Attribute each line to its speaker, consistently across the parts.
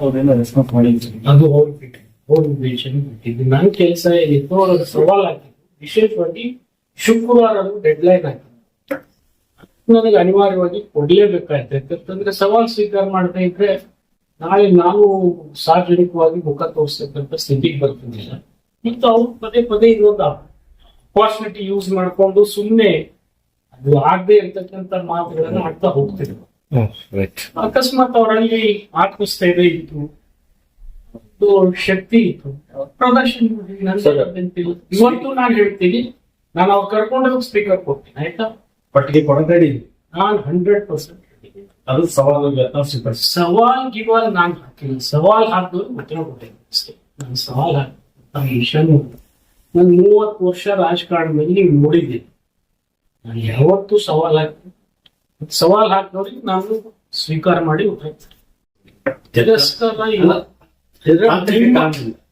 Speaker 1: ಅವ್ರೇನೋ ರೆಸ್ಪಾನ್ಸ್ ಮಾಡಿದ್ರು
Speaker 2: ಅದು ಹೋಗ್ಬಿಟ್ಟು ಬಿಟ್ಟು ಅವ್ರ ಉದ್ದೇಶನ ಬಿಟ್ಟಿದ್ದು. ನನ್ನ ಕೆಲಸ ಏನಿತ್ತು ಅವ್ರಿಗೆ ಸವಾಲ್ ಆಗಿತ್ತು ವಿಶೇಷವಾಗಿ ಶುಕ್ರವಾರ ಡೆಡ್ ಲೈನ್ ಹಾಕಿದ್ದು. ನನಗೆ ಅನಿವಾರ್ಯವಾಗಿ ಕೊಡ್ಲೇಬೇಕಾಯ್ತು. ಯಾಕಂತಂದ್ರೆ ಸವಾಲ್ ಸ್ವೀಕಾರ ಮಾಡ್ತಾ ಇದ್ರೆ ನಾಳೆ ನಾನು ಸಾರ್ವಜನಿಕವಾಗಿ ಮುಖ ತೋರಿಸ್ತಕ್ಕಂಥ ಸ್ಥಿತಿಗೆ ಬರ್ತಿದ್ದಿಲ್ಲ ಮತ್ತು ಅವ್ರು ಪದೇ ಪದೇ ಇದೊಂದು ಅಪಾರ್ಚುನಿಟಿ ಯೂಸ್ ಮಾಡ್ಕೊಂಡು ಸುಮ್ಮನೆ ಅದು ಆಗದೆ ಇರ್ತಕ್ಕಂಥ ಮಾತುಗಳನ್ನ ಆಡ್ತಾ ಹೋಗ್ತಿದ್ರು. ಅಕಸ್ಮಾತ್ ಅವರಲ್ಲಿ ಆತ್ಮಸ್ಥೈರ್ಯ ಇತ್ತು. ಶಕ್ತಿ ಇತ್ತು. ಪ್ರದರ್ಶನ. ಇವತ್ತು ನಾನು ಹೇಳ್ತೀನಿ ನಾನು ಅವ್ರು ಕರ್ಕೊಂಡು ಹೋಗಿ ಸ್ಪೀಕರ್ ಕೊಡ್ತೀನಿ ಆಯ್ತಾ?
Speaker 1: ಪಟ್ಟಿಗೆ ಕೊಡಬೇಡಿ.
Speaker 2: ನಾನು ಹಂಡ್ರೆಡ್ ಪರ್ಸೆಂಟ್
Speaker 1: ಅದು ಸವಾಲು
Speaker 2: ಸವಾಲ್ ಗಿವಾಲ್ ನಾನು ಹಾಕಿಲ್ಲ. ಸವಾಲ್ ಹಾಕಿದ್ರು ಉತ್ತರ ಕೊಟ್ಟಿಲ್ಲ ಅಷ್ಟೇ. ನಾನು ಸವಾಲ್ ಹಾಕಿ ವಿಷಯನೂ ನಾನು ಮೂವತ್ತು ವರ್ಷ ರಾಜಕಾರಣದಲ್ಲಿ ನೋಡಿದ್ದೀನಿ. ನಾನು ಯಾವತ್ತೂ ಸವಾಲ್ ಹಾಕಿ ಸವಾಲ್ ಹಾಕಿದವ್ರಿಗೆ ನಾನು ಸ್ವೀಕಾರ ಮಾಡಿ ಉತ್ತರ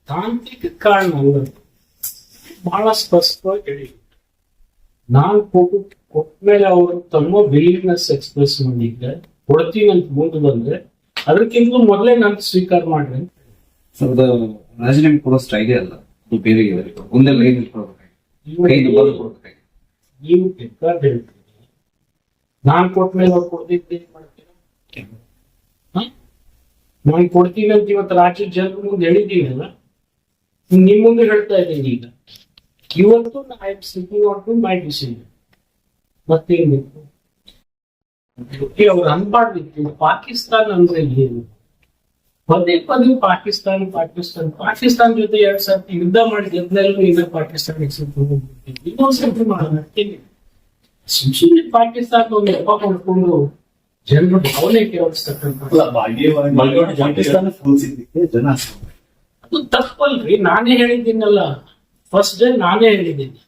Speaker 1: ತಾಂತ್ರಿಕ ಕಾರಣ
Speaker 2: ಬಹಳ ಸ್ಪಷ್ಟವಾಗಿ ಹೇಳಿ ನಾನು ಕೊಟ್ಟು ಕೊಟ್ಮೇಲೆ ಅವರು ತಮ್ಮ ವಿಲಿಂಗ್ನೆಸ್ ಎಕ್ಸ್ಪ್ರೆಸ್ ಮಾಡಿದ್ರೆ ಕೊಡ್ತೀನಿ ಅಂತ ಮುಂದೆ ಬಂದ್ರೆ ಅದಕ್ಕಿಂತ ಮೊದಲೇ ನಾನು ಸ್ವೀಕಾರ ಮಾಡ್ರಿ ಅಂತ
Speaker 3: ಸೊ ಅದು ರಾಜೀನಾಮೆ ಕೊಡೋ ಐದೇ ಅಲ್ಲ. ಬೇರೆ ಇದೆ ಒಂದೇ ಲೈನ್ ಇಟ್ಕೊಳ್ಬೇಕಾಗಿ ಕೈ ನಂಬರ್ ಕೊಡ್ಬೇಕಾಗಿ
Speaker 2: ನೀವು ಬೇಕಾದ ಹೇಳ್ತೀರಿ ನಾನ್ ಕೊಟ್ಮೇಲೆ ಅವ್ರು ಕೊಡ್ದಿದ್ದು ಏನ್ ಮಾಡ್ತೀರಾ? ನಾನ್ ಕೊಡ್ತೀನಿ ಅಂತ ಇವತ್ತು ರಾಜ್ಯ ಜನರ ಮುಂದೆ ಹೇಳಿದ್ದೀನಲ್ಲ, ನಿಮ್ ಮುಂದೆ ಹೇಳ್ತಾ ಇದ್ದೀನಿ ಈಗ. ಇವತ್ತು I am sitting out to my decision ಮತ್ತೇನು? ಅವ್ರು ಅನ್ಬಾರ್ದಿತ್ತು. ಪಾಕಿಸ್ತಾನ ಅಂದ್ರೆ ಏನು? ಪದೇ ಪದೇ ಪಾಕಿಸ್ತಾನ ಪಾಕಿಸ್ತಾನ ಪಾಕಿಸ್ತಾನ ಜೊತೆ ಎರಡ್ ಸರ್ತಿ ಯುದ್ಧ ಮಾಡಿ ಗೆದ್ದೆಲ್ಲೂ ಈಗ ಪಾಕಿಸ್ತಾನಕ್ಕೆ ಸುತ್ತ ಇನ್ನೊಂದ್ ಸರ್ತಿ ಮಾಡೋಣ. ಸುಮ್ನೆ ಪಾಕಿಸ್ತಾನ ಒಂದು ನೆಪ ಮಾಡ್ಕೊಂಡು ಜನರು ಭಾವನೆ ಕೇಳಿಸ್ತಕ್ಕಂಥ
Speaker 1: ಜನ
Speaker 2: ಅದು ತಪ್ಪಲ್ರಿ ನಾನೇ ಹೇಳಿದ್ದೀನಲ್ಲ. ಫಸ್ಟ್ ಡೇ ನಾನೇ ಹೇಳಿದ್ದೀನಿ.